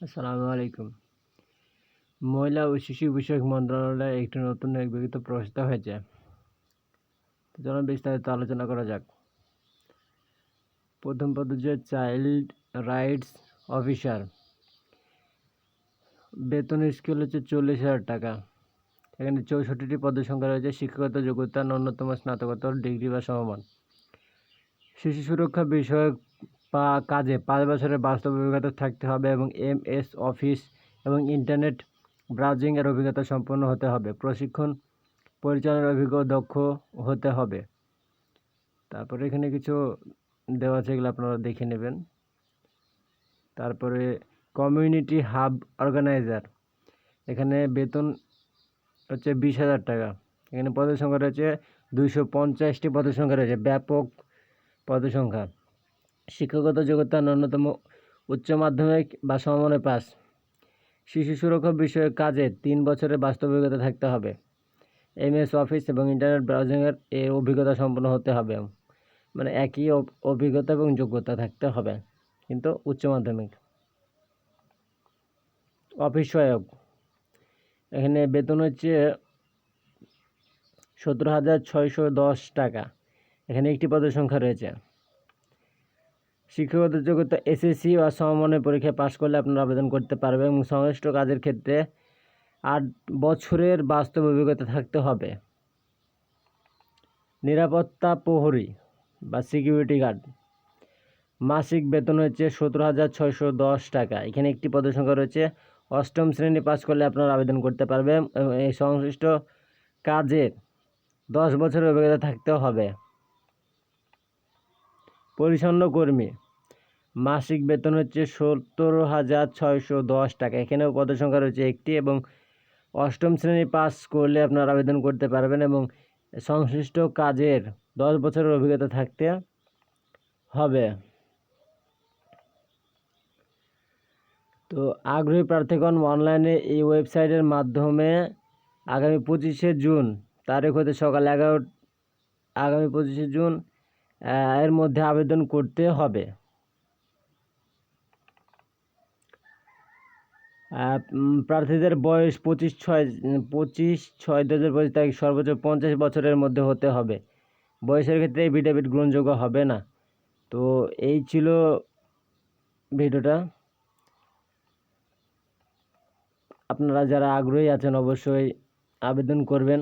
আসসালামু আলাইকুম। মহিলা ও শিশু বিষয়ক মন্ত্রণালয়ে একটি নতুন এক বিজ্ঞপ্তি প্রকাশিত হয়েছে। চলুন বিস্তারিত আলোচনা করা যাক। প্রথম পদ হচ্ছে চাইল্ড রাইটস অফিসার। বেতন স্কেল হচ্ছে চল্লিশ হাজার টাকা। এখানে চৌষট্টিটি পদের সংখ্যা রয়েছে, শিক্ষাগত যোগ্যতা, ন্যূনতম স্নাতকোত্তর, ডিগ্রি বা সমমান। শিশু সুরক্ষা বিষয়ক পা কাজে পাঁচ বছরের বাস্তব অভিজ্ঞতা থাকতে হবে এবং এম এস অফিস এবং ইন্টারনেট ব্রাউজিংয়ের অভিজ্ঞতা সম্পন্ন হতে হবে। প্রশিক্ষণ পরিচালনার অভিজ্ঞ দক্ষ হতে হবে। তারপরে এখানে কিছু দেওয়া আছে, এগুলো আপনারা দেখে নেবেন। তারপরে কমিউনিটি হাব অর্গানাইজার, এখানে বেতন হচ্ছে বিশ হাজার টাকা। এখানে পদের সংখ্যা রয়েছে দুইশো পঞ্চাশটি পদের সংখ্যা রয়েছে, ব্যাপক পদের সংখ্যা। শিক্ষাগত যোগ্যতা ন্যূনতম উচ্চ মাধ্যমিক বা সমমানের পাস। শিশু সুরক্ষা বিষয়ক কাজে তিন বছরের বাস্তব অভিজ্ঞতা থাকতে হবে। এমএস, অফিস এবং ইন্টারনেট ব্রাউজিংয়ের এ অভিজ্ঞতা সম্পন্ন হতে হবে। মানে একই অভিজ্ঞতা এবং যোগ্যতা থাকতে হবে, কিন্তু উচ্চ মাধ্যমিক। অফিস সহায়ক। এখানে বেতন হচ্ছে সতেরো হাজার ছয়শো দশ টাকা। এখানে একটি পদের সংখ্যা রয়েছে। শিক্ষাগত যোগ্যতা এসএসসি বা সমমানের পরীক্ষায় পাশ করলে আপনারা আবেদন করতে পারবেন এবং সংশ্লিষ্ট কাজের ক্ষেত্রে আট বছরের বাস্তব অভিজ্ঞতা থাকতে হবে। নিরাপত্তা প্রহরী বা সিকিউরিটি গার্ড মাসিক বেতন হচ্ছে সতেরো হাজার ছয়শো দশ টাকা। এখানে একটি পদের সংখ্যা রয়েছে। অষ্টম শ্রেণি পাস করলে আপনারা আবেদন করতে পারবেন এবং এই সংশ্লিষ্ট কাজের দশ বছরের অভিজ্ঞতা থাকতে হবে। পরিচ্ছন্ন কর্মী। মাসিক বেতন হচ্ছে সত্তর হাজার ছয়শো দশ টাকা। এখানেও পদের সংখ্যা রয়েছে একটি এবং অষ্টম শ্রেণি পাস করলে আপনারা আবেদন করতে পারবেন এবং সংশ্লিষ্ট কাজের দশ বছরের অভিজ্ঞতা থাকতে হবে। তো আগ্রহী প্রার্থীগণ, অনলাইনে এই ওয়েবসাইটের মাধ্যমে আগামী পঁচিশে জুন, তারিখ হতে সকাল এগারো আগামী পঁচিশে জুন এর মধ্যে আবেদন করতে হবে। প্রার্থীদের বয়স পঁচিশ ছয় পঁচিশ ছয় দু হাজার পঁচিশ তারিখ সর্বোচ্চ পঞ্চাশ বছরের মধ্যে হতে হবে। বয়সের ক্ষেত্রে এই ভিডিওবিট গ্রহণযোগ্য হবে না। তো এই ছিল ভিডিওটা। আপনারা যারা আগ্রহী আছেন অবশ্যই আবেদন করবেন।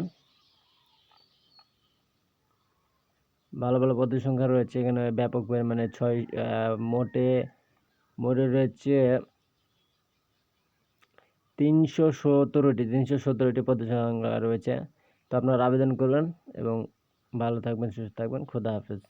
ভালো ভালো পদের সংখ্যা রয়েছে। এখানে ব্যাপক পরিমাণে ছয় মোটে মোটে রয়েছে তিনশো সতেরোটি তিনশো সতেরোটি পদের সংখ্যা রয়েছে। তো আপনারা আবেদন করবেন এবং ভালো থাকবেন, সুস্থ থাকবেন। খোদা হাফেজ।